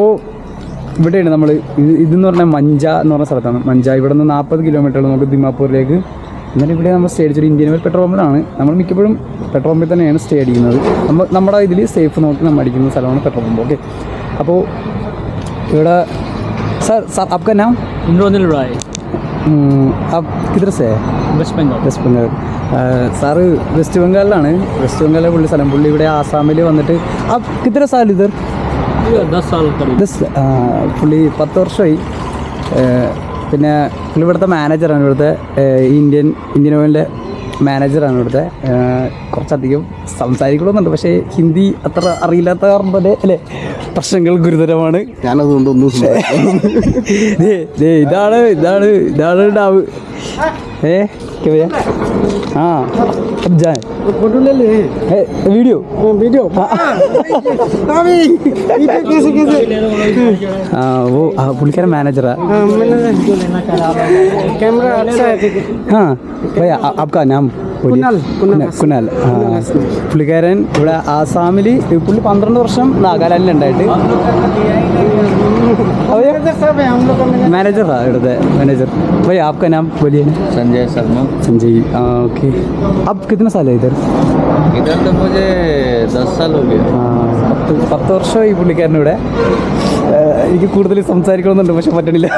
അപ്പോൾ ഇവിടെയാണ് നമ്മൾ ഇത് ഇതെന്ന് പറഞ്ഞാൽ മഞ്ച എന്ന് പറഞ്ഞ സ്ഥലത്താണ്. മഞ്ച ഇവിടെ നിന്ന് നാൽപ്പത് കിലോമീറ്ററാണ് നമുക്ക് ദിമാപൂരിലേക്ക്. എന്നാലും ഇവിടെ നമ്മൾ സ്റ്റേ അടിച്ചൊരു ഇന്ത്യൻ ഓയിൽ പെട്രോൾ പമ്പിലാണ് നമ്മൾ മിക്കപ്പോഴും പെട്രോൾ പമ്പിൽ തന്നെയാണ് സ്റ്റേ അടിക്കുന്നത്. നമ്മൾ നമ്മുടെ ഇതിൽ സേഫ് നോക്കി നമ്മൾ അടിക്കുന്ന സ്ഥലമാണ് പെട്രോൾ പമ്പ് ഓക്കെ അപ്പോൾ ഇവിടെ സർ സർ അപ്പം എന്നാ ഇന്ദ്രോനിൽ റായ് സേ west Bengal west Bengal sir west ബംഗാളിലാണ് വെസ്റ്റ് ബംഗാളിലെ പുള്ളി സ്ഥലം. പുള്ളി ഇവിടെ ആസാമിൽ വന്നിട്ട് ആ കിത്ര സാർ ഇതർ പുള്ളി പത്ത് വർഷമായി. പിന്നെ പുള്ളി ഇവിടുത്തെ മാനേജറാണ്. ഇവിടുത്തെ ഇന്ത്യൻ ഇന്ത്യൻ ഓയിലിന്റെ മാനേജറാണ് ഇവിടുത്തെ. കുറച്ചധികം സംസാരിക്കണമെന്നുണ്ട്. പക്ഷേ ഹിന്ദി അത്ര അറിയില്ലാത്ത കാരണം തന്നെ അല്ലേ? പ്രശ്നങ്ങൾ ഗുരുതരമാണ്. ഞാനതുകൊണ്ടൊന്നും ഇതാണ് ഇതാണ് ഇതാണ് ഡാവ്. ഏ ആ അബ്ജാൻ. हाँ अब जाए फोटो ले ले ए, वीडियो वीडियो अभी कैसे कैसे ആ वो ആ, പുള്ളിക്കാരൻ മാനേജറാ हाँ मैंने कैमरा अच्छा है ठीक है हाँ भैया आ- आपका नाम बोलिए। കുനാൽ, കുനാൽ കുനാൽ, കുനാൽ ആ പുള്ളിക്കാരൻ ഇവിടെ ആസാമിൽ പുള്ളി പന്ത്രണ്ട് വർഷം നാഗാലാൻഡിൽ ഉണ്ടായിട്ട് इधर सब है हम लोग का मैंने മാനേജറാ ഇവിടുത്തെ മാനേജർ भैया आपका नाम बोलिए ना संजय शर्मा संजय हाँ ओके अब कितना साल है इधर इधर तो मुझे दस साल हो गया ആ, പത്ത് പത്ത് വർഷമായി പുള്ളിക്കാരൻ ഇവിടെ ഏഹ് എനിക്ക് കൂടുതൽ സംസാരിക്കണമെന്നുണ്ട് പക്ഷെ പറ്റണില്ല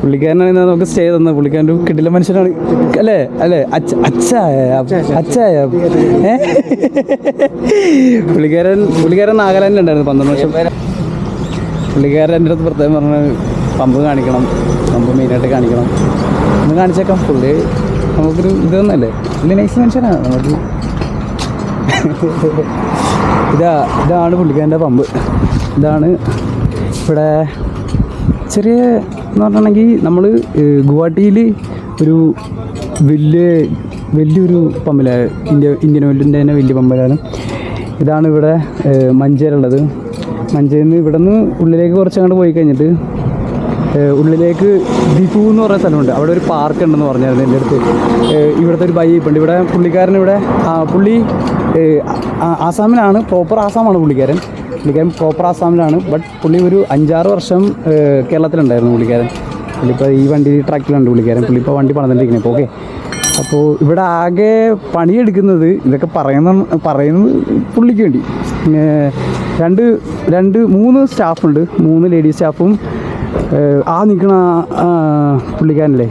പുള്ളിക്കാരനാണ് നമുക്ക് സ്റ്റേ തന്നത്. പുള്ളിക്കാരൻ കിടില മനുഷ്യനാണ്. അല്ലേ? അല്ലേ? അച്ഛ അച്ഛായ. അച്ഛായ. പുള്ളിക്കാരൻ പുള്ളിക്കാരൻ നാഗാലാൻഡിലുണ്ടായിരുന്നു പന്ത്രണ്ട് വർഷം. പുള്ളിക്കാരൻ എന്റെ അടുത്ത് പ്രത്യേകം പറഞ്ഞ പമ്പ് കാണിക്കണം. പമ്പ് മെയിനായിട്ട് കാണിക്കണം. ഒന്ന് കാണിച്ചേക്കാം. പുള്ളി നമുക്കൊരു ഇത് തന്നല്ലേ? പുള്ളി നൈസ് മനുഷ്യനാണ് നമുക്ക് ഇതാ ഇതാണ് പുള്ളിക്കാരന്റെ പമ്പ്. ഇതാണ് ഇവിടെ ചെറിയ എന്ന് പറഞ്ഞിട്ടുണ്ടെങ്കിൽ നമ്മൾ ഗുവാഹട്ടിയിൽ ഒരു വലിയ വലിയൊരു പമ്പലായ ഇന്ത്യ ഇന്ത്യൻ ഓയിലിന്റെ തന്നെ വലിയ പമ്പലാണ്. ഇതാണ് ഇവിടെ മഞ്ചേരുള്ളത്. മഞ്ചേരിൽ നിന്ന് ഇവിടെ നിന്ന് ഉള്ളിലേക്ക് കുറച്ച് അങ്ങോട്ട് പോയി കഴിഞ്ഞിട്ട് ഉള്ളിലേക്ക് ദിപു എന്ന് പറയുന്ന സ്ഥലമുണ്ട്. അവിടെ ഒരു പാർക്ക് ഉണ്ടെന്ന് പറഞ്ഞായിരുന്നു എന്റെ അടുത്ത്. ഇവിടുത്തെ ഒരു ബൈ ഉണ്ട് ഇവിടെ പുള്ളിക്കാരൻ ഇവിടെ പുള്ളി ആസാമിലാണ് പ്രോപ്പർ ആസാമാണ് പുള്ളിക്കാരൻ. പുള്ളിക്കാരൻ പ്രോപ്പർ ആസാമിലാണ്. ബട്ട് പുള്ളി ഒരു അഞ്ചാറ് വർഷം കേരളത്തിലുണ്ടായിരുന്നു പുള്ളിക്കാരൻ. പുള്ളിപ്പോൾ ഈ വണ്ടി ട്രാക്കിലുണ്ട് പുള്ളിക്കാരൻ. പുള്ളി ഇപ്പോൾ വണ്ടി പണിതിരിക്കുന്നത് ഇപ്പോൾ ഓക്കെ. അപ്പോൾ ഇവിടെ ആകെ പണിയെടുക്കുന്നത് ഇതൊക്കെ പറയുന്ന പറയുന്നത് പുള്ളിക്ക് വേണ്ടി. രണ്ട് രണ്ട് മൂന്ന് സ്റ്റാഫുണ്ട്. മൂന്ന് ലേഡീസ് സ്റ്റാഫും ആ നിൽക്കുന്ന പുള്ളിക്കാരനല്ലേ?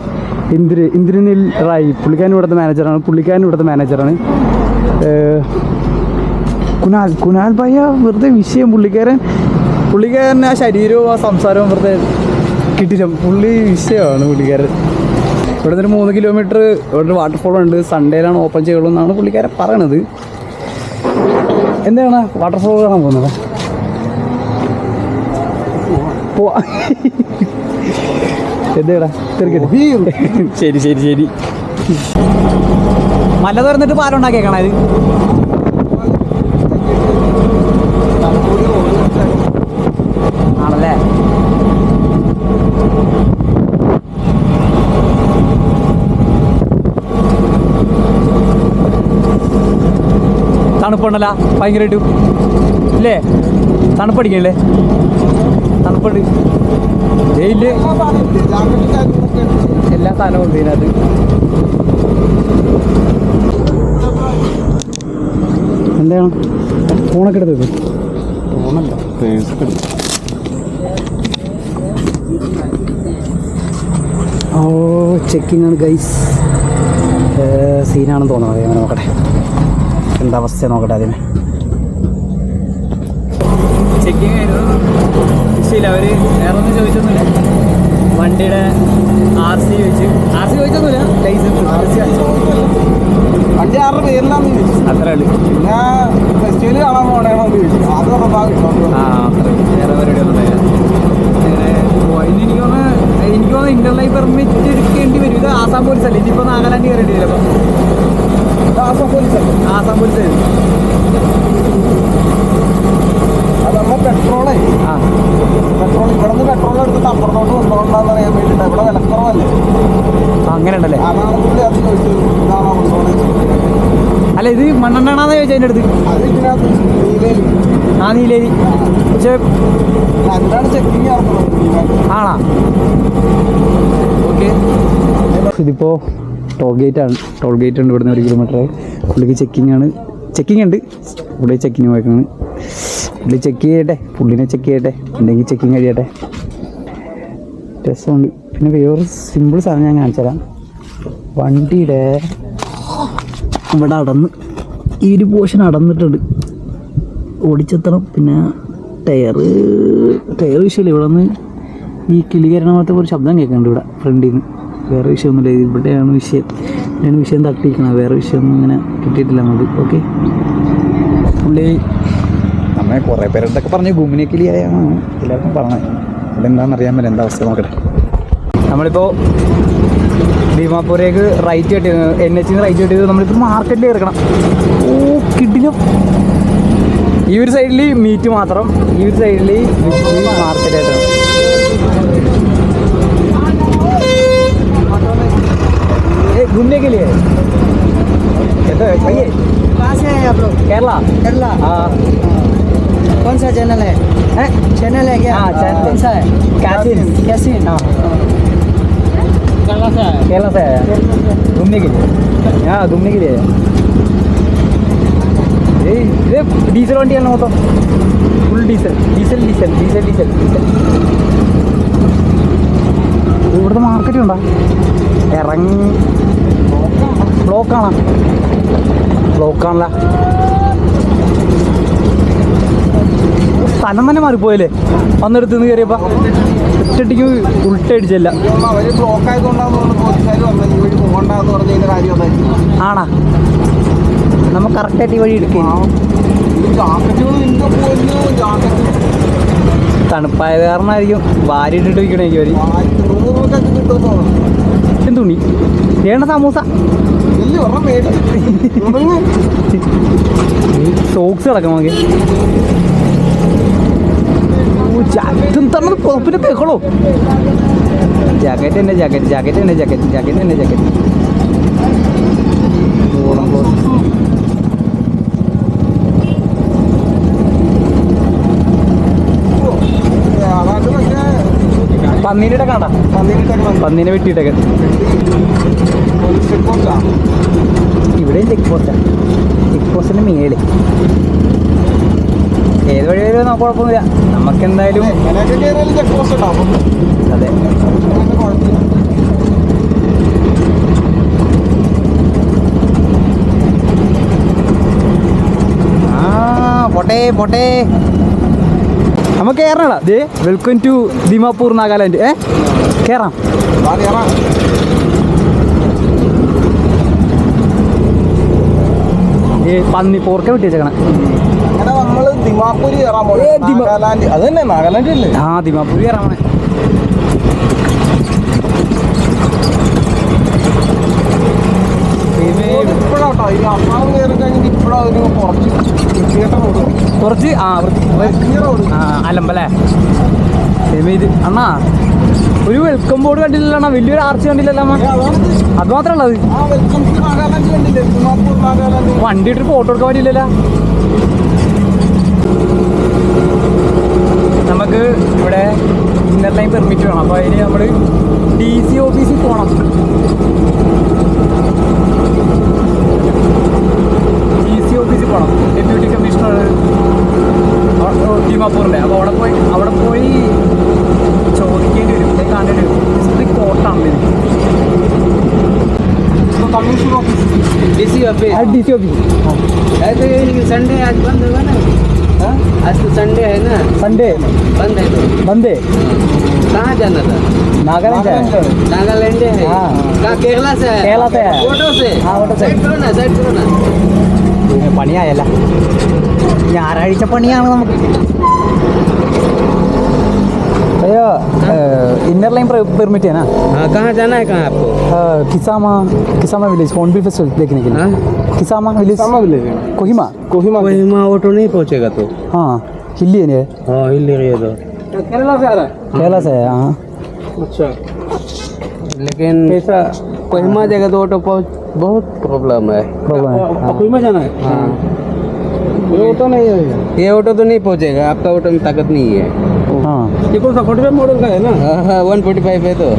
ഇന്ദ്ര ഇന്ദ്രനിൽ റായി. പുള്ളിക്കാരൻ ഇവിടുത്തെ മാനേജറാണ് പുള്ളിക്കാരൻ ഇവിടുത്തെ മാനേജറാണ് കുനാൽ കുനാൽ ഭയ്യ വെറുതെ വിഷയം പുള്ളിക്കാരൻ പുള്ളിക്കാരൻ ആ ശരീരവും ആ സംസാരവും വെറുതെ കിട്ടില്ല പുള്ളി വിഷയമാണ് പുള്ളിക്കാരൻ. ഇവിടെ നിന്ന് മൂന്ന് കിലോമീറ്റർ ഇവിടെ ഒരു വാട്ടർഫോൾ ഉണ്ട്. സൺഡേയിലാണ് ഓപ്പൺ ചെയ്യുള്ളൂ എന്നാണ് പുള്ളിക്കാരൻ പറയണത്. എന്താണ് വാട്ടർഫോൾ കാണാൻ പോകുന്നത്? പോവാ എന്താടാ തീർക്കട്ടെ ശരി ശരി ശരി. മല തുറന്നിട്ട് പാലം തണുപ്പുണ്ടല്ല ഭയങ്കരമായിട്ട്. ഇല്ലേ? തണുപ്പടിക്കല്ലേ? തണുപ്പുണ്ട് വെയിൽ എല്ലാ സാധനവും ഉണ്ട് ഇതിനകത്ത്. എന്താണ്? ഫോണൊക്കെ എടുത്തത് ഓ ചെക്കിംഗ് ആണ് ഗൈസ് സീനാണെന്ന് തോന്നുന്നത് അങ്ങനെ നോക്കട്ടെ. എന്താ അവസ്ഥ നോക്കട്ടെ അതിന് ചെക്കിങ് ആയിരുന്നു. അവർ അവർ വേറെ ഒന്നും ചോദിച്ചൊന്നുമില്ല. വണ്ടിയുടെ ആർ സി ചോദിച്ചു. ആർ സി ചോദിച്ചൊന്നുമില്ല. ലൈസൻസ് ആർ സി വണ്ടി ആരുടെ പേരിലാന്ന് ചോദിച്ചു. അത്രേ ഉള്ളൂ. പിന്നെ ഫെസ്റ്റിവൽ കാണാൻ ചോദിച്ചു അത് ആ അത്രേ വേറെ പരിപാടി ഒന്നും. എനിക്ക് തോന്നുന്നു എനിക്ക് തോന്നുന്നു ഇന്റർലൈഫ് പെർമിറ്റ് എടുക്കേണ്ടി വരും. ഇത് ആസാം പോലീസ് അല്ലേ? ഇനിയിപ്പോൾ നാഗാലാൻഡ് കയറേണ്ടി വരും അപ്പം ആസാം പോലീസ് ആസാം പോലീസ് അത് പെട്രോളേ ആ. പെട്രോൾ ഇവിടെ നിന്ന് പെട്രോൾ എടുത്തിട്ട് അപ്പുറത്തോട്ട് കൊണ്ടുപോകണ്ടെന്ന് അറിയാൻ വേണ്ടിയിട്ട്. ഇവിടെ വിലക്കുറവല്ലേ? അങ്ങനെ ഉണ്ടല്ലേ അതാണ് പുള്ളി അത് ചോദിച്ചത്. ഇതാണോ പെട്രോൾ അല്ല ഇത് മണ്ണെണ്ണാന്ന് ചോദിച്ചാൽ അതിന്റെ അടുത്ത്? ആ നീലേരി. പക്ഷേ ആണാ? ഓക്കെ. ഇതിപ്പോൾ ടോൾ ഗേറ്റ് ആണ്. ടോൾ ഗേറ്റ് ഉണ്ട് ഇവിടുന്ന് ഒരു കിലോമീറ്റർ പുള്ളിക്ക് ചെക്കിംഗ് ആണ്. ചെക്കിംഗ് ഉണ്ട്. പുള്ളി ചെക്കിങ് പോയേക്കാണ്. പുള്ളി ചെക്ക് ചെയ്യട്ടെ. പുള്ളിനെ ചെക്ക് ചെയ്യട്ടെ. ഉണ്ടെങ്കിൽ ചെക്കിങ് കഴിയട്ടെ. രസമുണ്ട്. പിന്നെ വേറൊരു സിമ്പിൾ സാധനം ഞാൻ കാണിച്ചു തരാം വണ്ടിയുടെ ഇവിടെ അടന്ന് ഈ ഒരു പോർഷൻ അടന്നിട്ടുണ്ട്. ഓടിച്ചെത്തണം. പിന്നെ ടയർ ടയർ വിഷയമില്ല. ഇവിടെ നിന്ന് ഈ കിളികരണ പോലത്തെ ഒരു ശബ്ദം കേൾക്കുന്നുണ്ട് ഇവിടെ ഫ്രണ്ടിൽ നിന്ന് വേറെ വിഷയമൊന്നുമില്ല. ഇവിടെയാണ് വിഷയം. ഇവിടെയാണ് വിഷയം തട്ടിയിരിക്കണം വേറെ വിഷയമൊന്നും ഇങ്ങനെ കിട്ടിയിട്ടില്ല നമുക്ക് ഓക്കെ പുള്ളി നമ്മെ കുറേ പേരുണ്ടൊക്കെ പറഞ്ഞു ഗുമിനെ കിളിയായാണ് എല്ലാവർക്കും പറഞ്ഞത് അതെന്താണെന്ന് അറിയാൻ പറ്റില്ല. എന്താ അവസ്ഥ നോക്കട്ടെ. നമ്മളിപ്പോൾ ഭീമാപൂരേക്ക് റൈറ്റ് കെട്ടിയത് എൻ എച്ചിന് റൈറ്റ് കെട്ടിയത് നമ്മളിപ്പോൾ മാർക്കറ്റിൽ ഇറക്കണം ഓ കിട്ടിലും ഈ ഒരു സൈഡിൽ മീറ്റ് മാത്രം. ഈ ഒരു സൈഡിൽ മാർക്കറ്റ് घूमने के लिए ये तो भैया कहाँ से है आप लोग केरला केरला हाँ कौन सा चैनल है हैं? चैनल है क्या हाँ, channel है। कौन सा है कैसीन कैसीन हाँ केरला से आया केरला से आया है। घूमने के लिए हाँ घूमने के लिए ये ये डीजल വണ്ടിയാണ് മൊത്തം full diesel diesel diesel diesel diesel diesel ഇവിടുത്തെ മാർക്കറ്റ് ഉണ്ടോ ഇറങ്ങി ബ്ലോക്കാണോ? ബ്ലോക്കാണല്ല. സ്ഥലം തന്നെ മാറിപ്പോയല്ലേ? വന്നെടുത്ത് നിന്ന് കയറിയപ്പോ ഒറ്റടിക്ക് ഉൾട്ടടിച്ചല്ല ആണാ. നമ്മ കറക്റ്റായിട്ട് ഈ വഴി ജാക്കറ്റ് തണുപ്പായത് കാരണമായിരിക്കും ഭാര്യ ഇട്ടിട്ട് വയ്ക്കണേ എനിക്ക് വരി ആയിരത്തി നൂറ് രൂപക്കൊക്കെ കിട്ടുമെന്ന് തോന്നുന്നു. തുണി വേണ്ട സമൂസ. സോക്സ് കിടക്കാം നോക്കി. തന്നത് പുറപ്പിന്റെ പെക്കളോ ജാക്കറ്റ് തന്നെ ജാക്കറ്റ് ജാക്കറ്റ് തന്നെ ജാക്കറ്റ് ജാക്കറ്റ് തന്നെ ജാക്കറ്റ്. അതാണ്ട് പക്ഷേ പന്നീരുടെ കണ്ട? പന്നിയിട്ടൊക്കെ വന്നു പന്നീനെ വെട്ടിയിട്ടൊക്കെ. ചെക്ക് ഇവിടെയും ചെക്ക് പോസ്റ്റാണ് ചെക്ക് പോസ്റ്റിന്റെ മേലെ ഏത് വഴി വരും നമുക്ക് കുഴപ്പമൊന്നുമില്ല. നമുക്ക് എന്തായാലും അതെ. പോട്ടെ പോട്ടെ. നമുക്ക് കയറണടാ. ദേ വെൽക്കം ടു ദിമാപൂർ നാഗാലാൻഡ് ഏ? കയറാം. ഏ പന്നി പോർക്ക വെട്ടിച്ചേക്കണേ അങ്ങനെ ദിമാപൂരി കയറാൻ പോകും അത് തന്നെ നാഗാലാൻഡ് അല്ലേ? ആ ദിമാപൂർ കയറാമണേ ഇപ്പോഴാട്ടോ ഈ അസാം കയറി കഴിഞ്ഞിട്ട് ഇപ്പോഴാ ഒരു കുറച്ച് വൃത്തികെട്ട റോഡ്. കുറച്ച് ആ വൃത്തി- അലമ്പല്ലേ? ഇത് അണ്ണാ ഒരു വെൽക്കം ബോർഡ് കണ്ടില്ലല്ലോ വലിയൊരു ആർച്ച് കണ്ടില്ലല്ലോ അത് മാത്രമല്ല അത്. വണ്ടി ഇട്ട് ഫോട്ടോ എടുക്കാൻ പറ്റില്ലല്ലോ നമുക്ക് ഇവിടെ ഇന്നർ ലൈൻ പെർമിറ്റ് വേണം. അപ്പോൾ അതിന് നമ്മൾ ഡി സി ഓഫീസിൽ പോകണം ഡി സി ഓഫീസിൽ പോകണം ഡെപ്യൂട്ടി കമ്മീഷണർ ദിമാപൂറിന്റെ അപ്പോൾ അവിടെ പോയി അവിടെ പോയി ചോദിക്കേണ്ടി വരും. ഇത് കാണേണ്ടി വരും ഡിസ്ട്രിക്ട് കോർട്ടാണ് ഇത് commission office DC office D C office ऐसे संडे आज बंद होगा ना आज तो संडे है ना സൺഡേ बंद है तो ബന്ദേ कहाँ जाना था നാഗാലാൻഡ് नागालैंड है हाँ। कहाँ केरला से है केरला से है। फोटो से हाँ, फोटो से। साइड करो ना साइड करो ना പണിയായല്ല ഞായറാഴ്ച പണിയാണ് നമുക്ക് भैया इनर लाइन परमिट है ना? हाँ कहाँ जाना है कहाँ आपको? किसामा किसामा विलेज फ़ोन भी फेस्टिवल देखने के लिए। आ? Kisama village Kisama village Kohima. Kohima Kohima auto नहीं पहुँचेगा तो? हाँ हिली है हाँ हिली है तो।, तो। केरला से आ रहा है? केरला से है हाँ। अच्छा। लेकिन ऐसा कोहिमा जगह तो ऑटो पहुँच बहुत प्रॉब्लम है। हाँ। कोहिमा जाना है? हाँ। ये ऑटो नहीं है। ये ऑटो तो नहीं पहुँचेगा आपका ऑटो में ताकत नहीं है। ये कौन सा फोर्टी फाइव मॉडल का है ना हाँ वन फोर्टी फाइव है तो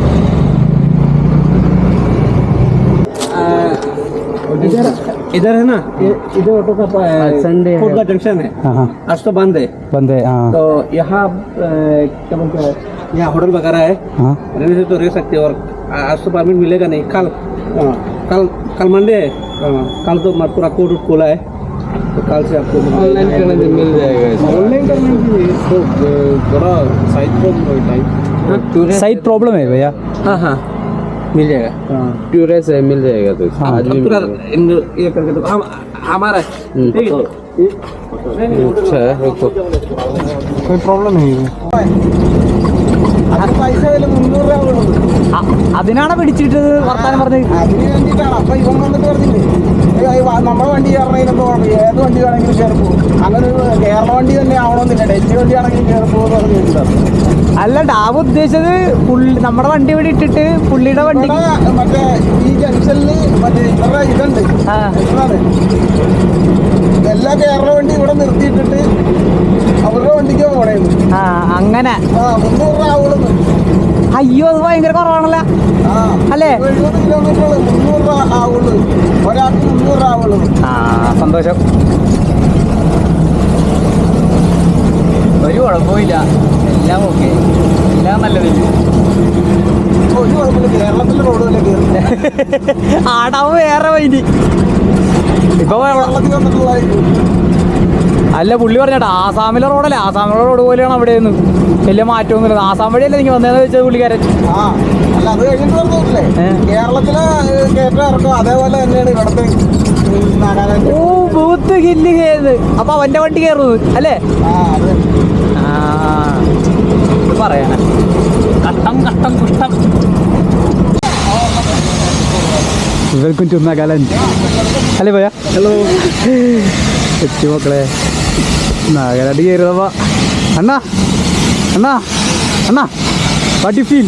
इधर इधर है ना इधर ऑटो का संडे है। का जंक्शन है हाँ हाँ आज तो बंद है बंदे हाँ तो यहाँ क्या बोलते हैं यहाँ होटल वगैरह है। हाँ। रहने से तो रह सकते और आज तो परमिट मिलेगा नहीं। कल हाँ, कल कल मंडे है। हाँ, कल तो पूरा कोर्ट खुला है। तो कल से आपको ऑनलाइन करने से मिल जाएगा ऑनलाइन करने के लिए तो बड़ा साइड प्रॉब्लम है टाइप साइड प्रॉब्लम है भैया। हाँ हाँ। मिल जाएगा। हाँ। ट्यूरेस है मिल जाएगा तो हाँ, आज भी ये करके तो हम हमारा हम्म। ठीक है। अच्छा, अच्छा रुको। कोई प्रॉब्लम नहीं है पैसे हाँ, तो तो मुन्नूर അതിനാണ് പിടിച്ചിട്ട് വർത്താനം പറഞ്ഞത്? അതിന് വേണ്ടിയിട്ടാണ്. അപ്പൊ ഇവൻ വന്നിട്ട് പറഞ്ഞില്ലേ ഏയ് ഈ വ- നമ്മുടെ വണ്ടി ഏത് വണ്ടി വേണമെങ്കിലും കയറി പോകും അങ്ങനെ ഒരു കേരള വണ്ടി തന്നെ ആവണമെന്നില്ല. ഡൽഹി വണ്ടി ആണെങ്കിലും കയറി പോകുമെന്ന് പറഞ്ഞു വെച്ചിട്ടാണ് അല്ല ഡാവ് ഉദ്ദേശിച്ചത് പുള്ളി നമ്മുടെ വണ്ടി ഇവിടെ ഇട്ടിട്ട് പുള്ളിയുടെ വണ്ടി മറ്റേ ഈ ജംഗ്ഷനിൽ മറ്റേ ഇവരുടെ ഇതുണ്ട്. ആ. എല്ലാ കേരള വണ്ടി ഇവിടെ നിർത്തിയിട്ടിട്ട് അവരുടെ വണ്ടിക്ക് പോണേന്ന്. അങ്ങനെ. മുന്നൂറ് രൂപ ആവുള്ളൂ. അയ്യോ അത് ഭയങ്കര കുറവാണല്ലോ? അല്ലേ? എഴുപത് കിലോമീറ്റർ മുന്നൂറ് രൂപ ആവുള്ളൂ. ഒരാൾക്ക് മുന്നൂറ് രൂപ ആവുള്ളൂ. ആ സന്തോഷം. ഒരു കുഴപ്പമില്ല എല്ലാം ഓക്കെ എല്ലാം നല്ലതില്ല ഒരു കുഴപ്പമില്ല കേരളത്തിലെ റോഡുകളെ കയറി ആടാവ് വേറെ വൈകി ഇപ്പൊ വെള്ളത്തിൽ അല്ല പുള്ളി പറഞ്ഞേട്ടാ ആസാമിലെ റോഡല്ലേ ആസാമിലെ റോഡ് പോലെയാണ് അവിടെ നിന്ന്. വലിയ മാറ്റമൊന്നുമില്ല ആസാം വഴിയല്ലേ നിങ്ങൾ വന്നതെന്ന് വെച്ചത് പുള്ളിക്കാരൻ? ആ അല്ല അത് കഴിഞ്ഞിട്ട്? കേരളത്തിലെ കയറ്റം ഇറക്കം അതേപോലെ തന്നെയാണ് ഇവിടുത്തെ ഓ ബൂത്ത് ഹില്ല് കയറുന്നത് അപ്പൊ അവന്റെ വണ്ടി കയറുന്നത് അല്ലേ? ആ അത്. കട്ടം കട്ടം കുഷ്ടം വെൽക്കം ടു നാഗാലാൻഡ് അല്ലേ പോയാ? ഹലോ. എത്തി മക്കളെ. നാഗാലാൻഡ് കയറുന്നപ്പ അണ്ണാ അണ്ണാ അണ്ണാ വാട്ട് യു ഫീൽ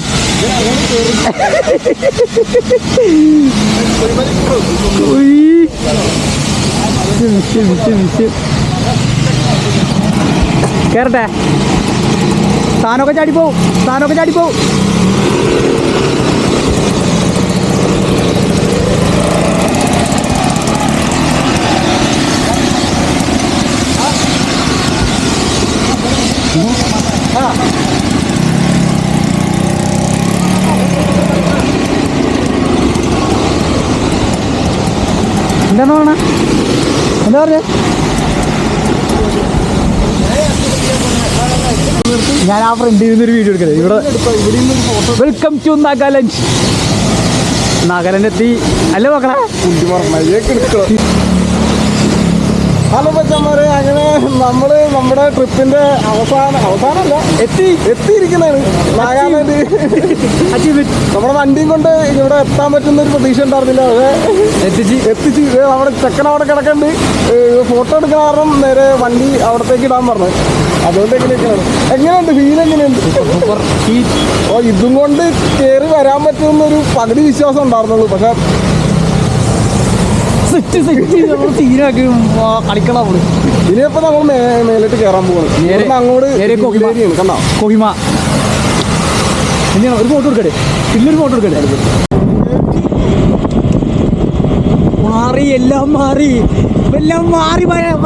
കയറട്ടെ സ്ഥാനമൊക്കെ ചാടിപ്പോവും സ്ഥാനമൊക്കെ ചാടിപ്പോവും. എന്താണ് പറഞ്ഞ എന്താ പറഞ്ഞ? ഞാൻ ആ ഫ്രണ്ടിൽ ഒരു വീഡിയോ എടുക്കരുത് ഇവിടെ വെൽക്കം ടു നാഗാലാൻഡ് നാഗാലാൻഡ് എത്തി. അല്ലേ മക്കളെ? ഹലോ പച്ചമാരെ അങ്ങനെ നമ്മൾ നമ്മുടെ ട്രിപ്പിന്റെ അവസാനം അവസാനമല്ല എത്തി എത്തിയിരിക്കുന്നതാണ്. നാഗാലാൻഡ് നമ്മുടെ വണ്ടിയും കൊണ്ട് ഇവിടെ എത്താൻ പറ്റുന്ന ഒരു പ്രതീക്ഷ ഉണ്ടായിരുന്നില്ല. പക്ഷേ എത്തിച്ച്. എത്തിച്ച്. ഇത് നമ്മുടെ ചെക്കൻ അവിടെ കിടക്കണ്ട് ഫോട്ടോ എടുക്കുന്ന കാരണം നേരെ വണ്ടി അവിടത്തേക്ക് ഇടാൻ പറഞ്ഞു. അതുകൊണ്ട് എങ്ങനെയൊക്കെയാണ്? എങ്ങനെയുണ്ട്? ഫീൽ എങ്ങനെയുണ്ട്? ഓ ഇതും കൊണ്ട് കയറി വരാൻ പറ്റുമെന്നൊരു പകുതി വിശ്വാസം ഉണ്ടായിരുന്നുള്ളൂ. പക്ഷെ സെറ്റ് സെറ്റ് നമ്മൾ സീനാക്കി കളിക്കണം നമ്മൾ ഇനിയിപ്പോ നമ്മൾ മേലോട്ട് കയറാൻ പോകണം അങ്ങോട്ട് കണ്ടോ? കൊഹിമ. എന്തിനാ ഒരു ഫോട്ടോ എടുക്കട്ടെ? പിന്നൊരു ഫോട്ടോ എടുക്കട്ടെ? മാറി എല്ലാം മാറി. എല്ലാം മാറി മ-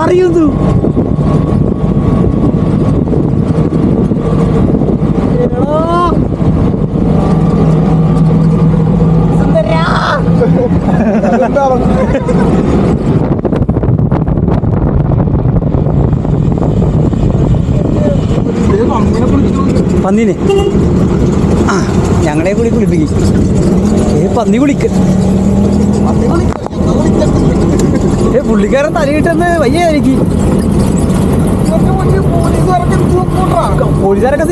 പന്നിനെ. ആ ഞങ്ങളെ കൂടി കുളിപ്പിക്കും. ഏ പന്നി കുളിക്ക? ഏ പുള്ളിക്കാരൻ തലയിട്ടെന്ന് വയ്യ എനിക്ക്. ഇതൊക്കെ വലിയ പോലീസുകാരൊക്കെ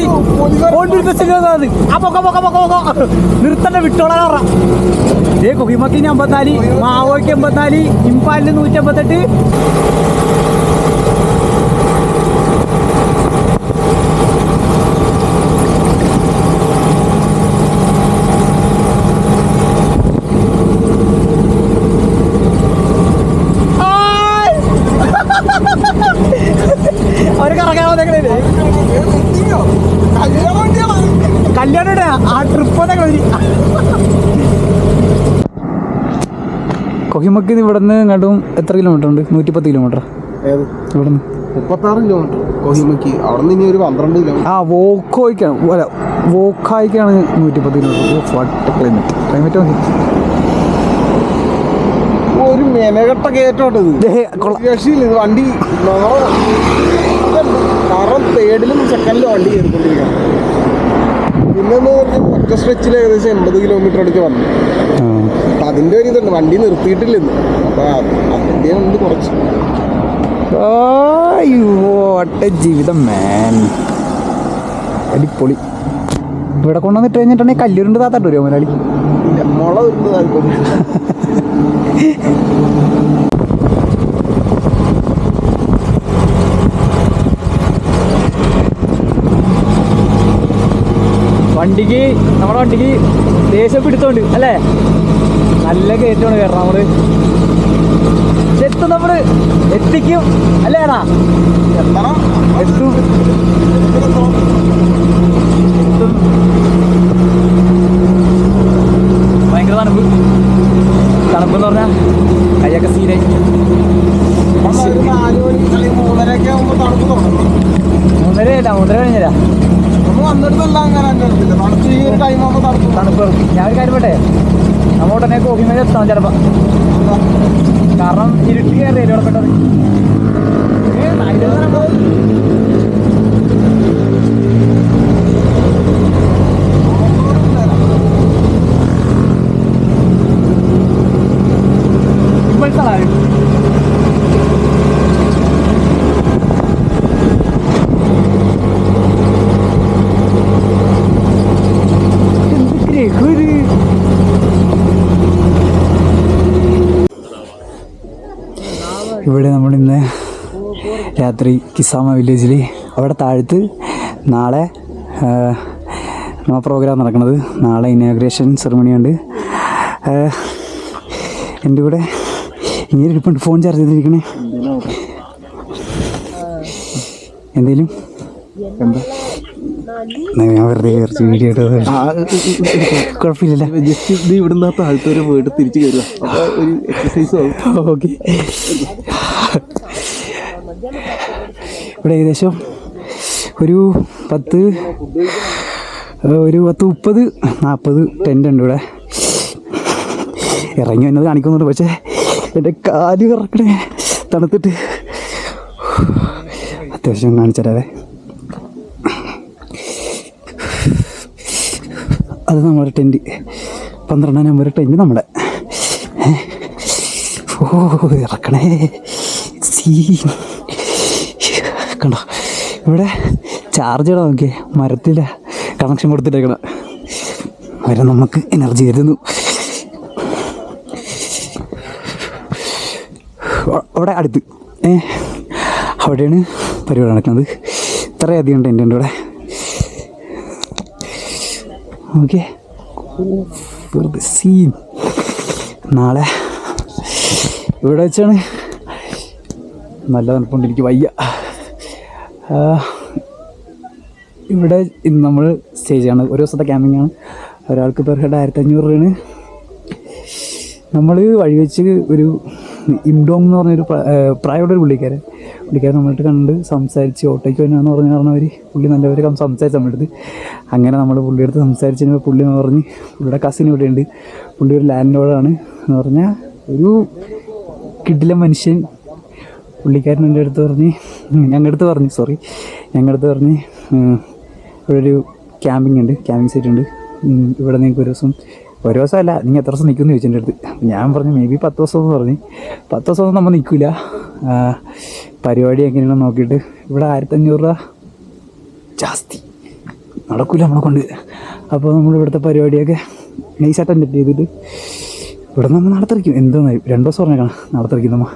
പൊക്ക. നിർത്തണ്ട വിട്ടോളാൻ ഏ കൊഹിമക്കിന് അമ്പത്തിനാല് മാവോയ്ക്ക് എൺപത്തിനാല് ഇമ്പാലിന് നൂറ്റമ്പത്തെട്ട് കൊഹിമക്ക് ഇവിടെ നിന്ന് ഇങ്ങോട്ടും എത്ര കിലോമീറ്റർ ഉണ്ട്? നൂറ്റിപ്പത്ത് കിലോമീറ്റർ ഏത്? ഇവിടെ നിന്ന് മുപ്പത്താറ് കിലോമീറ്റർ കൊഹിമയ്ക്ക്. അവിടെ നിന്ന് ഇനി ഒരു പന്ത്രണ്ട് കിലോമീറ്റർ ആ വോക്കോയ്ക്കാണ്. അല്ല വോക്കായ്ക്കാണ് നൂറ്റിപ്പത്ത് കിലോമീറ്റർ ഓ ഫട്ട് ക്ലൈമറ്റ് ക്ലൈമറ്റ് നോക്കി. ഒരു മെനകെട്ട കയറ്റോട്ട് ഇത്. ദേ, കൊള്ളാം. രക്ഷയില്ല. ഇത് വണ്ടി കാരണം സെക്കൻഡിലും വണ്ടി പിന്നെ പറഞ്ഞാൽ ഒറ്റ സ്ട്രെച്ചിൽ ഏകദേശം എൺപത് കിലോമീറ്റർ അടുത്ത് വന്നു. അപ്പൊ അതിന്റെ ഒരു ഇതുണ്ട്. വണ്ടി നിർത്തിയിട്ടില്ല ഇന്ന്. അപ്പൊ അതിന്റെ ഉണ്ട് കുറച്ച്. ജീവിതം മാൻ അടിപൊളി. ഇവിടെ കൊണ്ടുവന്നിട്ട് കഴിഞ്ഞിട്ടുണ്ടെങ്കിൽ കല്ലൂരിന്റെ താത്താട്ട് മലയാളി മുള ഉണ്ട് താല്പര്യം വണ്ടിക്ക് നമ്മുടെ വണ്ടിക്ക് ദേശം പിടുത്തോണ്ട് അല്ലേ? നല്ല കയറ്റമാണ് കയറണം നമ്മൾ. എത്തും നമ്മൾ. എത്തിക്കും. അല്ലേ എത്തണം. എത്തും. ഭയങ്കര തണുപ്പ്. തണുപ്പ് എന്ന് പറഞ്ഞാൽ കൈയൊക്കെ സീനായി മൂന്നര അല്ല മൂന്നര കഴിഞ്ഞില്ല. നമ്മൾ വന്നിടത്തെല്ലാം അങ്ങനെ തന്നെ തണുപ്പ് ഈ ഒരു ടൈം ആകുമ്പോൾ തണുപ്പ് തണുപ്പ് ഞാൻ ഒരു കാര്യം പറ്റേ നമ്മൾ ഉടനെ കോഫി മേലെ എത്താം ചിലപ്പോൾ കാരണം ഇരുട്ടി കയറി ഇവിടെ പെട്ടത് ഏ, നാല് നേരം ഇപ്പോഴത്തെ ഒരു ഇവിടെ നമ്മൾ ഇന്ന് രാത്രി കിസാമ വില്ലേജിൽ അവിടെ താഴത്ത് നാളെ പ്രോഗ്രാം നടക്കുന്നത് നാളെ ഇനോഗ്രേഷൻ സെറമണി ഉണ്ട്. ആ, എന്റെ കൂടെ ഇങ്ങനെ ഇരിപ്പുണ്ട്. ഫോൺ ചാർജ് ചെയ്തിരിക്കണേ. എന്തേലും? എന്താ ഞാൻ വെറുതെ കുറച്ച് വീഡിയോ കുഴപ്പമില്ലല്ലോ? ജസ്റ്റ് ഇത് ഇവിടുന്ന് താഴത്തെ ഒരു വീട് തിരിച്ചു കയറുക ഒരു എക്സസൈസ് ഓക്കെ. ഇവിടെ ഏകദേശം ഒരു പത്ത് ഒരു പത്ത് മുപ്പത് നാൽപ്പത് ടെന്റ് ഉണ്ട് ഇവിടെ. ഇറങ്ങി വന്നത് കാണിക്കുന്നുണ്ട്. പക്ഷേ എന്റെ കാൽ കറക്കണേ തണുത്തിട്ട്. അത്യാവശ്യം കാണിച്ചതേ അത് നമ്മുടെ ടെന്റ് പന്ത്രണ്ടാം നമ്പർ ടെന്റ് നമ്മുടെ? ഓ ഇറക്കണേ. സീ. കണ്ടോ? ഇവിടെ ചാർജ് ഇടാൻ നോക്കിയേ. മരത്തിന്റെ കണക്ഷൻ കൊടുത്തിട്ടേക്കണം. അവരെ നമുക്ക് എനർജി തരുന്നു. അവിടെ അടുത്ത്. ഏ അവിടെയാണ് പരിപാടി നടക്കുന്നത്. ഇത്രയധികം ഉണ്ട് എന്റെ ഇവിടെ ഓക്കെ സീൻ നാളെ ഇവിടെ വെച്ചാണ്. നല്ല തണുപ്പുണ്ട് എനിക്ക് വയ്യ. ഇവിടെ ഇന്ന് നമ്മൾ സ്റ്റേ ചെയ്യാണ് ഒരു ദിവസത്തെ ക്യാമ്പിംഗ് ആണ്. ഒരാൾക്ക് പെർ ഹെഡ് ആയിരത്തി അഞ്ഞൂറ് രൂപയാണ്. നമ്മൾ വഴി വെച്ച് ഒരു ഇംഡോങ് എന്ന് പറഞ്ഞൊരു പ്രായമുള്ള ഒരു പുള്ളിക്കാരൻ. പുള്ളിക്കാരൻ നമ്മളിട്ട് കണ്ട് സംസാരിച്ച് ഓട്ടോയ്ക്ക് വന്നാന്ന് പറഞ്ഞ് പറഞ്ഞവർ പുള്ളി നല്ലവർ സംസാരിച്ച് നമ്മളെടുത്ത് അങ്ങനെ നമ്മൾ പുള്ളിയെടുത്ത് സംസാരിച്ച് കഴിഞ്ഞപ്പോൾ പുള്ളി എന്ന് പറഞ്ഞ് പുള്ളിയുടെ കസിൻ ഇവിടെയുണ്ട് പുള്ളി ഒരു ലാൻഡ് ലോഡാണ് എന്ന് പറഞ്ഞാൽ ഒരു കിഡിലെ മനുഷ്യൻ പുള്ളിക്കാരൻ എന്റെ അടുത്ത് പറഞ്ഞ് ഞങ്ങളുടെ പറഞ്ഞു സോറി ഞങ്ങളുടെ അടുത്ത് പറഞ്ഞ് ഇവിടെ ഒരു ക്യാമ്പിംഗ് ഉണ്ട് ക്യാമ്പിംഗ് സൈറ്റ് ഉണ്ട്. ഇവിടെ നിങ്ങൾക്ക് ഒരു ദിവസം ഒരു ദിവസം അല്ല നിങ്ങൾ എത്ര ദിവസം നിൽക്കുമെന്ന് ചോദിച്ചു എന്റെ അടുത്ത്. ഞാൻ പറഞ്ഞു മേ ബി പത്ത് ദിവസം എന്ന് പറഞ്ഞു. പത്ത് ദിവസം ഒന്നും നമ്മൾ നിൽക്കില്ല. പരിപാടി എങ്ങനെയാണെന്ന് നോക്കിയിട്ട് ഇവിടെ ആയിരത്തഞ്ഞൂറ് രൂപ ജാസ്തി. നടക്കില്ല നമ്മളെ കൊണ്ട്. അപ്പോൾ നമ്മൾ ഇവിടുത്തെ പരിപാടിയൊക്കെ നൈസായിട്ട് അറ്റൻഡ് ചെയ്തിട്ട് ഇവിടെ നമ്മൾ നടത്തിരിക്കും. എന്തോന്നായി? രണ്ട് ദിവസം പറഞ്ഞേക്കണം നടത്തിരിക്കുന്നമ്മ.